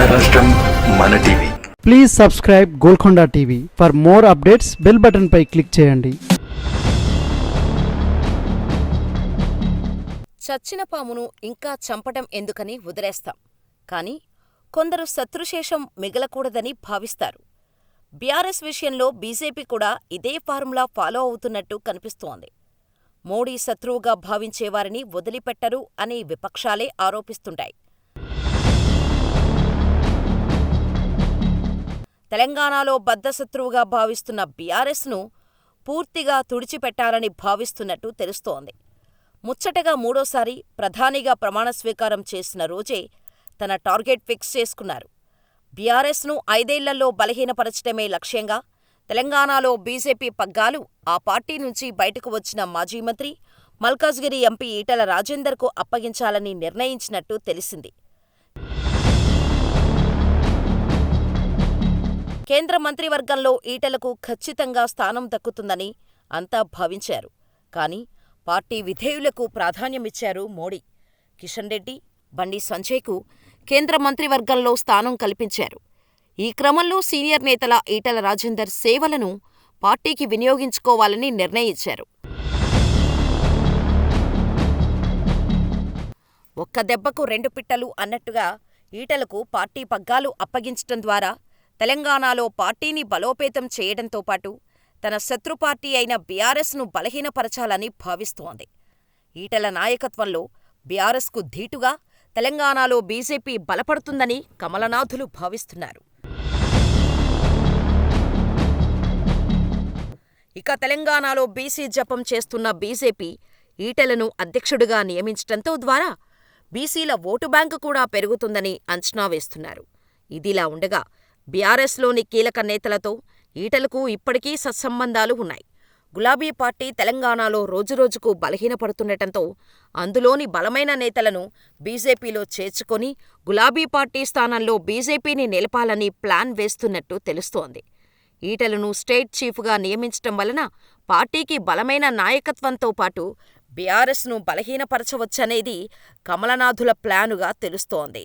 రాష్ట్రం మన TV. Please subscribe Golconda TV for more updates bell button pi click చేయండి. చచ్చిన పామును ఇంకా చంపటం ఎందుకని వదిలేస్తాం. కాని కొందరు శత్రుశేషం మిగలకూడదని భావిస్తారు. బీఆర్ఎస్ విషయంలో బీజేపీ కూడా ఇదే ఫార్ములా ఫాలో అవుతున్నట్టు కనిపిస్తోంది. మోడీ శత్రువుగా భావించేవారిని వదిలిపెట్టరు అని విపక్షాలే ఆరోపిస్తుంటాయి. తెలంగాణలో బద్ధశత్రువుగా భావిస్తున్న బీఆర్ఎస్ను పూర్తిగా తుడిచిపెట్టాలని భావిస్తున్నట్టు తెలుస్తోంది. ముచ్చటగా మూడోసారి ప్రధానిగా ప్రమాణస్వీకారం చేసిన రోజే తన టార్గెట్ ఫిక్స్ చేసుకున్నారు. బీఆర్ఎస్ను ఐదేళ్ళలో బలహీనపరచడమే లక్ష్యంగా తెలంగాణలో బీజేపీ పగ్గాలు ఆ పార్టీ నుంచి బయటకు వచ్చిన మాజీ మంత్రి మల్కాజ్గిరి ఎంపీ ఈటల రాజేందర్కు అప్పగించాలని నిర్ణయించినట్టు తెలిసింది. కేంద్ర మంత్రివర్గంలో ఈటలకు ఖచ్చితంగా స్థానం దక్కుతుందని అంతా భావించారు. కానీ పార్టీ విధేయులకు ప్రాధాన్యమిచ్చారు మోడీ. కిషన్ రెడ్డి బండి సంజయ్కు కేంద్ర మంత్రివర్గంలో స్థానం కల్పించారు. ఈ క్రమంలో సీనియర్ నేతల ఈటల రాజేందర్ సేవలను పార్టీకి వినియోగించుకోవాలని నిర్ణయించారు. ఒక్క దెబ్బకు రెండు పిట్టలు అన్నట్టుగా ఈటలకు పార్టీ పగ్గాలు అప్పగించటం ద్వారా తెలంగాణలో పార్టీని బలోపేతం చేయడంతో పాటు తన శత్రు పార్టీ అయిన బీఆర్ఎస్ను బలహీనపరచాలని భావిస్తోంది. ఈటల నాయకత్వంలో బీఆర్ఎస్కు ధీటుగా తెలంగాణలో బీజేపీ బలపడుతుందని కమలనాథులు భావిస్తున్నారు. ఇక తెలంగాణలో బీసీ జపం చేస్తున్న బీజేపీ ఈటెలను అధ్యక్షుడిగా నియమించటంతో ద్వారా బీసీల ఓటు బ్యాంకు కూడా పెరుగుతుందని అంచనా వేస్తున్నారు. ఇదిలా ఉండగా బీఆర్ఎస్లోని కీలక నేతలతో ఈటలకు ఇప్పటికీ సత్సంబంధాలు ఉన్నాయి. గులాబీ పార్టీ తెలంగాణలో రోజురోజుకు బలహీనపడుతుండటంతో అందులోని బలమైన నేతలను బీజేపీలో చేర్చుకొని గులాబీ పార్టీ స్థానంలో బీజేపీని నిలపాలని ప్లాన్ వేస్తున్నట్టు తెలుస్తోంది. ఈటలను స్టేట్ చీఫ్గా నియమించటం వలన పార్టీకి బలమైన నాయకత్వంతో పాటు బీఆర్ఎస్ను బలహీనపరచవచ్చనేది కమలనాథుల ప్లానుగా తెలుస్తోంది.